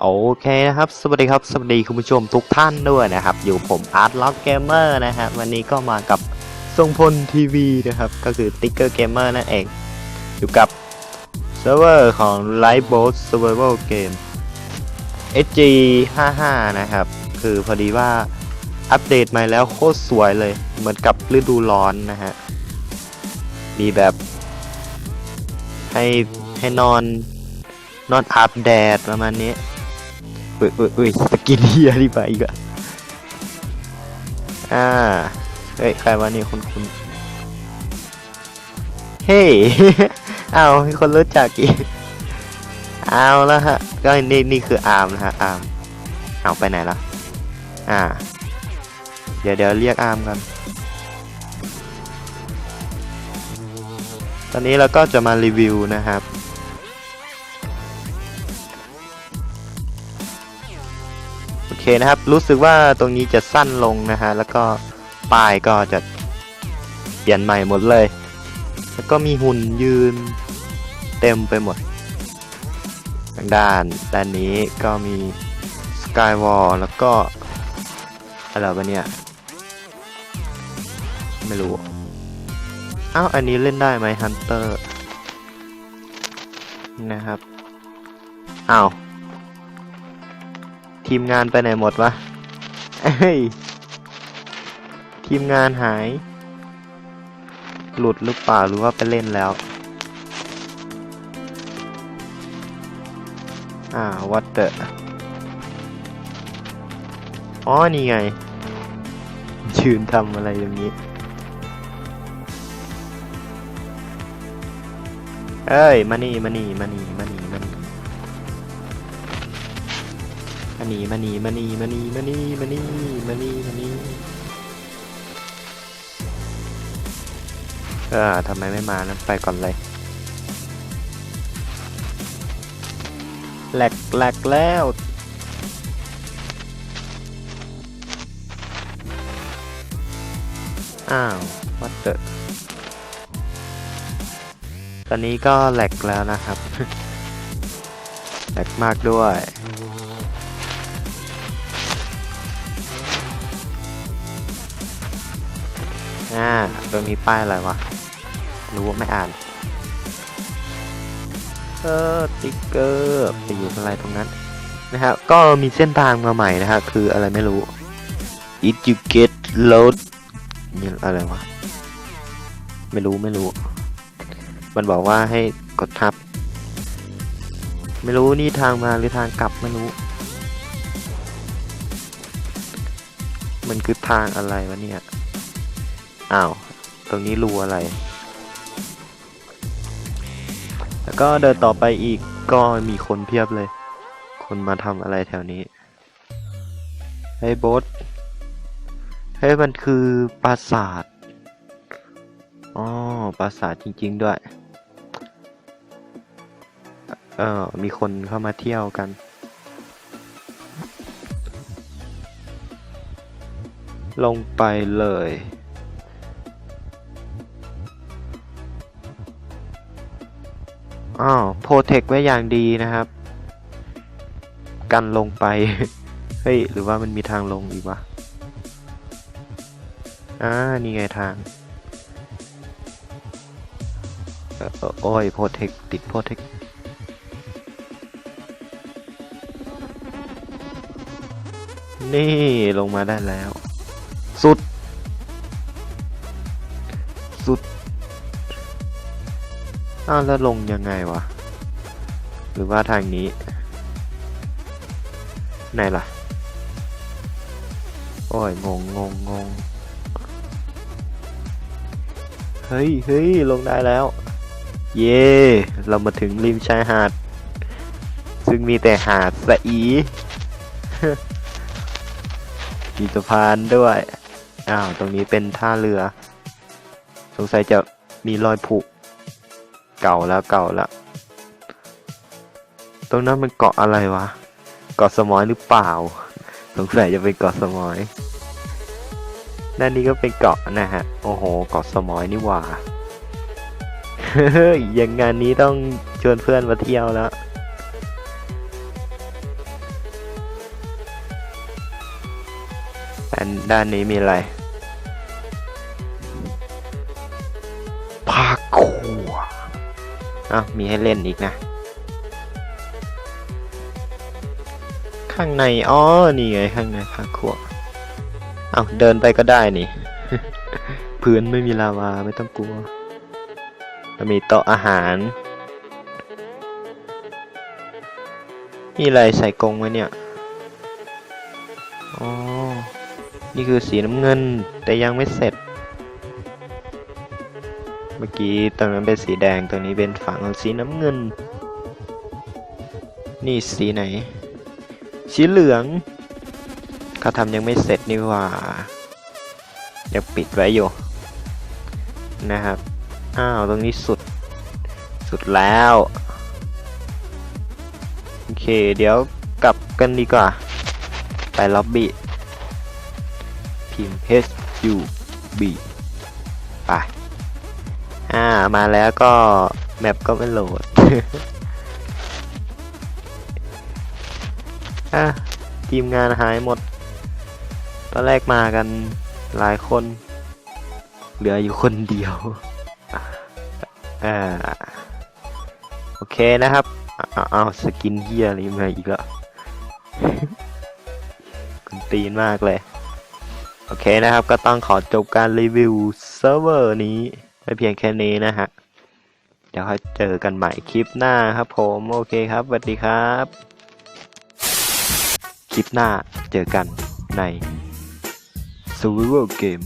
โอเคนะครับ สวัสดีครับ สวัสดีคุณผู้ชมทุกท่านด้วยนะครับ อยู่ผมอาร์ตล็อกเกมเมอร์นะฮะ วันนี้ก็มากับทรงพลทีวีนะครับ ก็คือติ๊กเกอร์เกมเมอร์นั่นเอง อยู่กับเซิร์ฟเวอร์ของ Lifeboat Survival Game SG 55นะครับ คือพอดีว่าอัปเดตใหม่แล้วโคตรสวยเลย เหมือนกับฤดูร้อนนะฮะ มีแบบ ให้ให้นอนนอนอาบแดดประมาณนี้ อุ้ยอุ้ยอุ้ยสกินเฮียรีบไปอีกอะอ่าเฮ้ยใครวะนี่คุณคุณเฮ้ยอ้ามีคนรู้จักอีกเอาแล้วฮะ ก็นี่นี่คืออาร์มนะฮะอาร์มเอาไปไหนละอ่า เดี๋ยวเดี๋ยวเรียกอาร์มกัน ตอนนี้เราก็จะมารีวิวนะครับ เคนะครับ รู้สึกว่าตรงนี้จะสั้นลงนะฮะ แล้วก็ป้ายก็จะเปลี่ยนใหม่หมดเลย แล้วก็มีหุ่นยืนเต็มไปหมด ทางด้านด้านนี้ก็มีสกายวอลแล้วก็อะไรวะเนี่ย ไม่รู้ อ้าว อันนี้เล่นได้ไหมฮันเตอร์นะครับ อ้าว ทีมงานไปไหนหมดวะเอ้ย ทีมงานหาย หลุดหรือเปล่าหรือว่าไปเล่นแล้ว อ่าวัดเตออ๋อ นี่ไง ยืนทำอะไรอย่างนี้ เอ้ย มานี่ มานี่ มานี่มา หนีมาหนีมาหนีมาหนีมาหนีมาหนีมาหนีมาหนีเออทำไมไม่มานะไปก่อนเลยแหลกแหลกแล้วอ้าววัดเตอร์ตอนนี้ก็แหลกแล้วนะครับแหลกมากด้วย อ่าตรงนี้ป้ายอะไรวะ รู้ว่าไม่อ่าน เออติ๊กเกอร์ไปอยู่อะไรตรงนั้นนะครับก็มีเส้นทางมาใหม่นะฮะคืออะไรไม่รู้ it you get load นี่อะไรวะ ไม่รู้ไม่รู้ มันบอกว่าให้กดทับ ไม่รู้นี่ทางมาหรือทางกลับไม่รู้ มันคือทางอะไรวะเนี่ย อ้าว ตรงนี้รูอะไร แล้วก็เดินต่อไปอีกก็มีคนเพียบเลย คนมาทำอะไรแถวนี้เฮ้ยโบสเฮ้ยมันคือปราสาทอ๋อปราสาทจริง ๆ ด้วย เออมีคนเข้ามาเที่ยวกัน ลงไปเลย อ้าวโปรเทคไว้อย่างดีนะครับ กันลงไป เฮ้ย หรือว่ามันมีทางลงอีกวะอ่านี่ไงทาง โอ้ยโปรเทคติดโปรเทคนี่ลงมาได้แล้ว สุด สุด อ้าวแล้วลงยังไงวะ หรือว่าทางนี้ ไหนล่ะ โอ้ย งงงงงงเฮ้ยเฮ้ยลงได้แล้ว เย่เรามาถึงริมชายหาด ซึ่งมีแต่หาดสะอีมีสะพานด้วย อ้าว ตรงนี้เป็นท่าเรือ สงสัยจะมีรอยผุ เก่าแล้วเก่าแล้ว ตรงนั้นมันเกาะอะไรวะ เกาะสมอยหรือเปล่า สงสัยจะเป็นเกาะสมอย ด้านนี้ก็เป็นเกาะนะฮะ โอ้โห เกาะสมอยนี่หว่า เฮ้ย อย่างงานนี้ต้องชวนเพื่อนมาเที่ยวแล้วด้านนี้มีอะไร อ้าวมีให้เล่นอีกนะ ข้างใน อ๋อ นี่ไง ข้างในพาคัวเอาเดินไปก็ได้นี่ พื้นไม่มีลาวา ไม่ต้องกลัวจะมีโต๊ะอาหารนี่อะไรใส่กรงไว้เนี่ย อ๋อ นี่คือสีน้ำเงิน แต่ยังไม่เสร็จ เมื่อกี้ตรงนั้นเป็นสีแดงตรงนี้เป็นฝั่งสีน้ำเงิน นี่สีไหน สีเหลืองเขาทำยังไม่เสร็จนี่ว่ายังปิดไว้อยู่นะครับ อ้าว ตรงนี้สุด สุดแล้ว โอเค เดี๋ยวกลับกันดีกว่า ไปล็อบบี้ พิมพ์ H U B อ่ามาแล้วก็แมปก็ไม่โหลดอะทีมงานหายหมด ตอนแรกมากันหลายคน เหลืออยู่คนเดียวอ่าโอเคนะครับเอาเอาสกินเฮียอะไรมาอีกแล้วคุณตีนมากเลย โอเคนะครับก็ต้องขอจบการรีวิวเซิร์ฟเวอร์นี้ ไม่เพียงแค่นี้นะฮะ เดี๋ยวค่อยเจอกันใหม่คลิปหน้าครับผม โอเคครับสวัสดีครับ คลิปหน้าเจอกันใน Survival Game